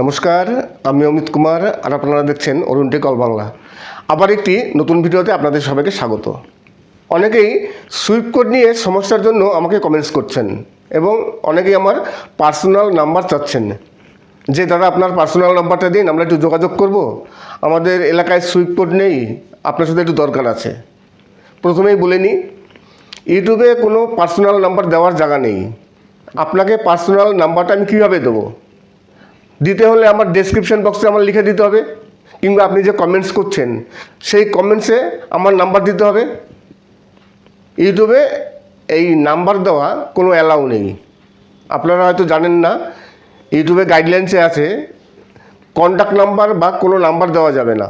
নমস্কার, আমি অমিত কুমার আর আপনারা দেখছেন অরুণ টেকল বাংলা। আবার একটি নতুন ভিডিওতে আপনাদের সবাইকে স্বাগত। অনেকেই সুইপ কোড নিয়ে সমস্যার জন্য আমাকে কমেন্টস করছেন এবং অনেকেই আমার পার্সোনাল নাম্বার চাচ্ছেন। যে, দাদা, আপনার পার্সোনাল নাম্বারটা দিন, আমরা একটু যোগাযোগ করব? আমাদের এলাকায় সুইপ কোড নেই, আপনার সাথে একটু দরকার আছে। প্রথমেই বলে নিই, ইউটিউবে কোনো পার্সোনাল নাম্বার দেওয়ার জায়গা নেই। আপনাকে পার্সোনাল নাম্বারটা আমি কীভাবে দেবো? দিতে হলে আমার ডেসক্রিপশন বক্সে আমার লিখে দিতে হবে, কিংবা আপনি যে কমেন্টস করছেন, সেই কমেন্টসে আমার নাম্বার দিতে হবে। ইউটিউবে এই নাম্বার দেওয়া কোনো অ্যালাউ নেই। আপনারা হয়তো জানেন না, ইউটিউবে গাইডলাইন্সে আছে কন্ট্যাক্ট নাম্বার বা কোনো নাম্বার দেওয়া যাবে না।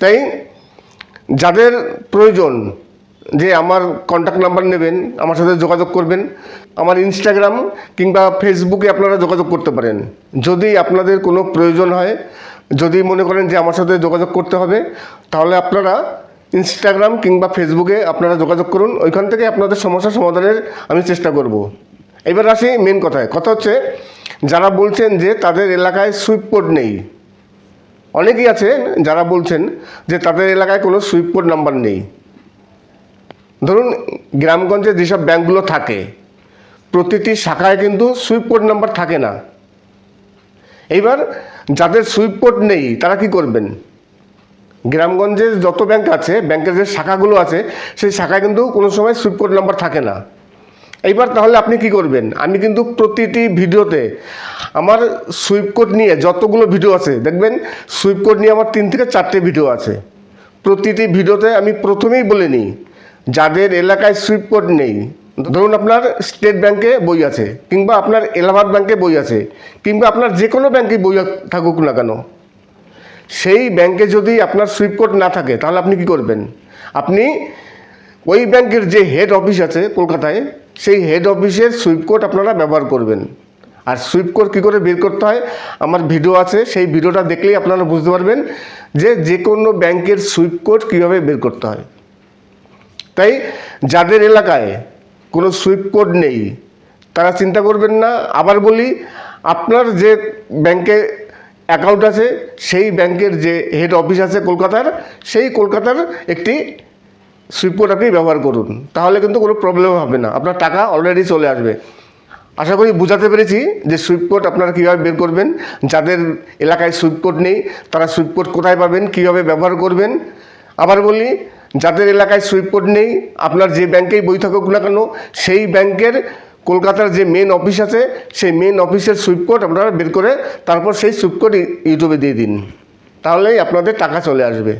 তাই যাদের প্রয়োজন যে আমার কন্ট্যাক্ট নাম্বার নেবেন, আমার সাথে যোগাযোগ করবেন। আমার ইনস্টাগ্রাম কিংবা ফেসবুকে আপনারা যোগাযোগ করতে পারেন। যদি আপনাদের কোনো প্রয়োজন হয়, যদি মনে করেন যে আমার সাথে যোগাযোগ করতে হবে, তাহলে আপনারা ইনস্টাগ্রাম কিংবা ফেসবুকে আপনারা যোগাযোগ করুন। ওইখান থেকে আপনাদের সমস্যা সমাধানের আমি চেষ্টা করব। এবার আসি মেন কথায়। কথা হচ্ছে, যারা বলছেন যে তাদের এলাকায় সুইপ কোড নেই। অনেকেই আছে যারা বলছেন যে তাদের এলাকায় কোনো সুইপ কোড নাম্বার নেই। ধরুন, গ্রামগঞ্জে যেসব ব্যাঙ্কগুলো থাকে, প্রতিটি শাখায় কিন্তু সুইপ কোড নাম্বার থাকে না। এইবার যাদের সুইপ কোড নেই, তারা কি করবেন? গ্রামগঞ্জে যত ব্যাংক আছে, ব্যাংকের যে শাখাগুলো আছে, সেই শাখায় কিন্তু কোনো সময় সুইপ কোড নাম্বার থাকে না। এইবার তাহলে আপনি কি করবেন? আমি কিন্তু প্রতিটি ভিডিওতে আমার সুইপ কোড নিয়ে যতগুলো ভিডিও আছে, দেখবেন সুইপ কোড নিয়ে আমার তিন থেকে চারটে ভিডিও আছে। প্রতিটি ভিডিওতে আমি প্রথমেই বলে নিই যাদের এলাকায় সুইপ কোড নেই, ধরুন আপনার স্টেট ব্যাংকে বই আছে, কিংবা আপনার এলাহাবাদ ব্যাংকে বই আছে, কিংবা আপনার যে কোনো ব্যাংকে বই থাকুক না কেন, সেই ব্যাংকে যদি আপনার সুইপ কোড না থাকে, তাহলে আপনি কি করবেন? আপনি ওই ব্যাংকের যে হেড অফিস আছে কলকাতায়, সেই হেড অফিসের সুইপ কোড আপনারা ব্যবহার করবেন। আর সুইপ কোড কী করে বের করতে হয়? আমার ভিডিও আছে, সেই ভিডিওটা দেখলেই আপনারা বুঝতে পারবেন যে যে কোনো ব্যাংকের সুইপ কোড কীভাবে বের করতে হয়। তাই যাদের এলাকায় কোনো সুইপ কোড নেই, তারা চিন্তা করবেন না। আবার বলি, আপনার যে ব্যাংকে অ্যাকাউন্ট আছে, সেই ব্যাংকের যে হেড অফিস আছে কলকাতার, সেই কলকাতার একটি সুইপ কোড আপনি ব্যবহার করুন। তাহলে কিন্তু কোনো প্রবলেম হবে না। আপনার টাকা অলরেডি চলে আসবে। আশা করি বুঝাতে পেরেছি যে সুইপ কোড আপনারা কীভাবে বের করবেন। যাদের এলাকায় সুইপ কোড নেই, তারা সুইপ কোড কোথায় পাবেন, কীভাবে ব্যবহার করবেন। আবার বলি যাদের এলাকায় সুইপ কোড নেই, আপনার যে ব্যাংকেই বই থাকুক না কেন, সেই ব্যাংকের কলকাতার যে মেন অফিস আছে, সেই মেন অফিসের সুইপ কোড আপনারা বের করে তারপর সেই সুইপ কোড ইউটিউবে দিয়ে দিন। তাহলেই আপনাদের টাকা চলে আসবে।